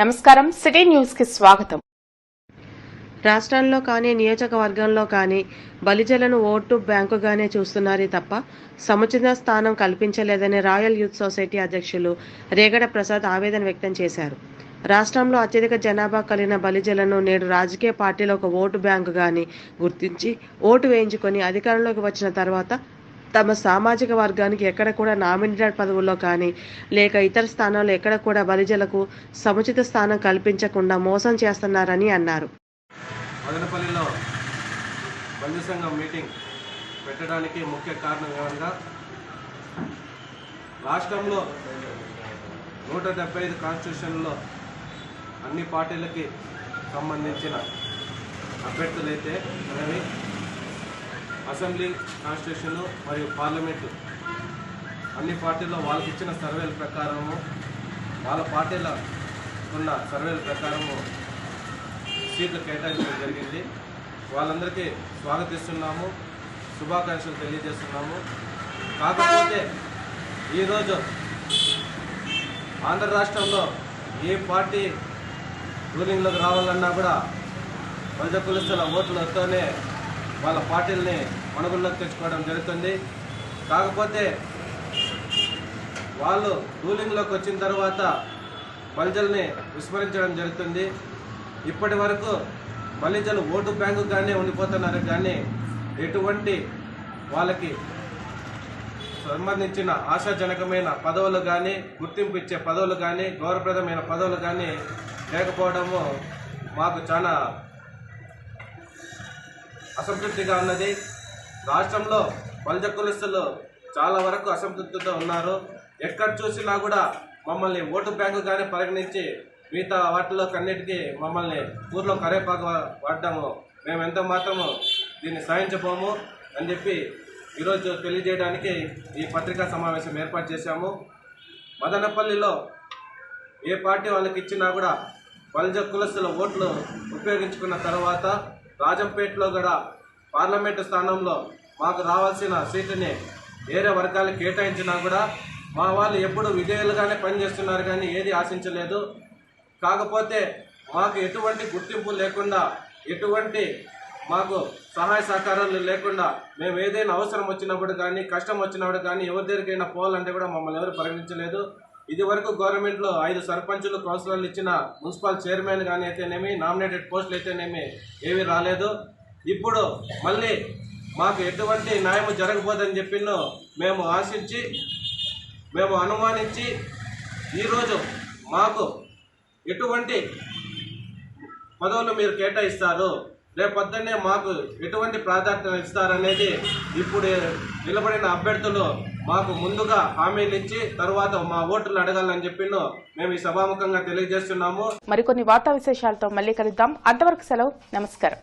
నమస్కారం. సిటీ న్యూస్కి స్వాగతం. రాష్ట్రాల్లో కానీ నియోజకవర్గంలో కానీ బలిజలను ఓటు బ్యాంకుగానే చూస్తున్నారే తప్ప సముచిత స్థానం కల్పించలేదని రాయల్ యూత్ సొసైటీ అధ్యక్షులు రేగడ ప్రసాద్ ఆవేదన వ్యక్తం చేశారు. రాష్ట్రంలో అత్యధిక జనాభా కలిగిన బలిజలను నేడు రాజకీయ పార్టీలో ఒక ఓటు బ్యాంకుగాని గుర్తించి ఓటు వేయించుకొని అధికారంలోకి వచ్చిన తర్వాత తమ సామాజిక వర్గానికి ఎక్కడ కూడా నామినేటెడ్ పదవుల్లో కానీ లేక ఇతర స్థానాల్లో ఎక్కడ కూడా బలిజలకు సముచిత స్థానం కల్పించకుండా మోసం చేస్తున్నారని అన్నారు. మదనపల్లిలో బంధు సంఘం మీటింగ్ పెట్టడానికి ముఖ్య కారణం ఏమనగా రాష్ట్రంలో నూట డెబ్బై ఐదు కాన్స్టిట్యూషన్లో అన్ని పార్టీలకి సంబంధించిన అభ్యర్థులైతే అనేవి అసెంబ్లీ కాన్స్టిట్యూషన్ మరియు పార్లమెంటు. అన్ని పార్టీల్లో వాళ్ళకి ఇచ్చిన సర్వేల ప్రకారము వాళ్ళ పార్టీల ఉన్న సర్వేల ప్రకారము సీట్లు కేటాయించడం జరిగింది. వాళ్ళందరికీ స్వాగతిస్తున్నాము శుభాకాంక్షలు తెలియజేస్తున్నాము. కాకపోతే ఈరోజు ఆంధ్ర రాష్ట్రంలో ఏ పార్టీ రూలింగ్లోకి రావాలన్నా కూడా ప్రజ కులస్తుల ఓట్లతోనే వాళ్ళ పార్టీలని మనుగుల్లోకి తెచ్చుకోవడం జరుగుతుంది. కాకపోతే వాళ్ళు రూలింగ్లోకి వచ్చిన తర్వాత బలిజల్ని విస్మరించడం జరుగుతుంది. ఇప్పటి వరకు బలిజలు ఓటు బ్యాంకుగానే ఉండిపోతున్నారు కానీ ఎటువంటి వాళ్ళకి సంబంధించిన ఆశాజనకమైన పదవులు కానీ గుర్తింపు ఇచ్చే పదవులు కానీ గౌరవప్రదమైన పదవులు కానీ లేకపోవడము మాకు చాలా అసంతృప్తిగా ఉన్నది. రాష్ట్రంలో బలిజ కులస్తులు చాలా వరకు అసంతృప్తితో ఉన్నారు. ఎక్కడ చూసినా కూడా మమ్మల్ని ఓటు బ్యాంకుగానే పరిగణించి మిగతా వాటిలో కన్నిటికీ మమ్మల్ని ఊర్లో కరేపాకు వాడటము. మేము ఎంత మాత్రము దీన్ని సాధించబోము అని చెప్పి ఈరోజు తెలియజేయడానికి ఈ పత్రికా సమావేశం ఏర్పాటు చేశాము. మదనపల్లిలో ఏ పార్టీ వాళ్ళకి ఇచ్చినా కూడా బలిజ కులస్తుల ఓట్లు ఉపయోగించుకున్న తర్వాత రాజంపేటలో కూడా పార్లమెంటు స్థానంలో మాకు రావాల్సిన సీటుని వేరే వర్గాలకు కేటాయించినా కూడా మా వాళ్ళు ఎప్పుడు విధేయులుగానే పనిచేస్తున్నారు కానీ ఏది ఆశించలేదు. కాకపోతే మాకు ఎటువంటి గుర్తింపు లేకుండా ఎటువంటి మాకు సహాయ సహకారాలు లేకుండా మేము ఏదైనా అవసరం వచ్చినప్పుడు కానీ కష్టం వచ్చినప్పుడు కానీ ఎవరి దగ్గరికైనా పోవాలంటే కూడా మమ్మల్ని ఎవరు పరిగణించలేదు. ఇది వరకు గవర్నమెంట్లో ఐదు సర్పంచులు కౌన్సిలర్లు ఇచ్చిన మున్సిపల్ చైర్మన్ కానీ అయితేనేమి నామినేటెడ్ పోస్టులు అయితేనేమి ఏవి రాలేదు. ఇప్పుడు మళ్ళీ మాకు ఎటువంటి న్యాయం జరగబోదని చెప్పినో మేము ఆశించి మేము అనుమానించి ఈరోజు మాకు ఎటువంటి పదవులు మీరు కేటాయిస్తారు? రేపొద్దునే మాకు ఎటువంటి ప్రాధాన్యత ఇస్తారనేది ఇప్పుడు నిలబడిన అభ్యర్థులు మాకు ముందుగా హామీలు ఇచ్చి తర్వాత మా ఓట్లు అడగాలని చెప్పినో మేము ఈ సభాముఖంగా తెలియజేస్తున్నాము. మరికొన్ని వార్తా విశేషాలతో మళ్ళీ కలుద్దాం. అంతవరకు సెలవు. నమస్కారం.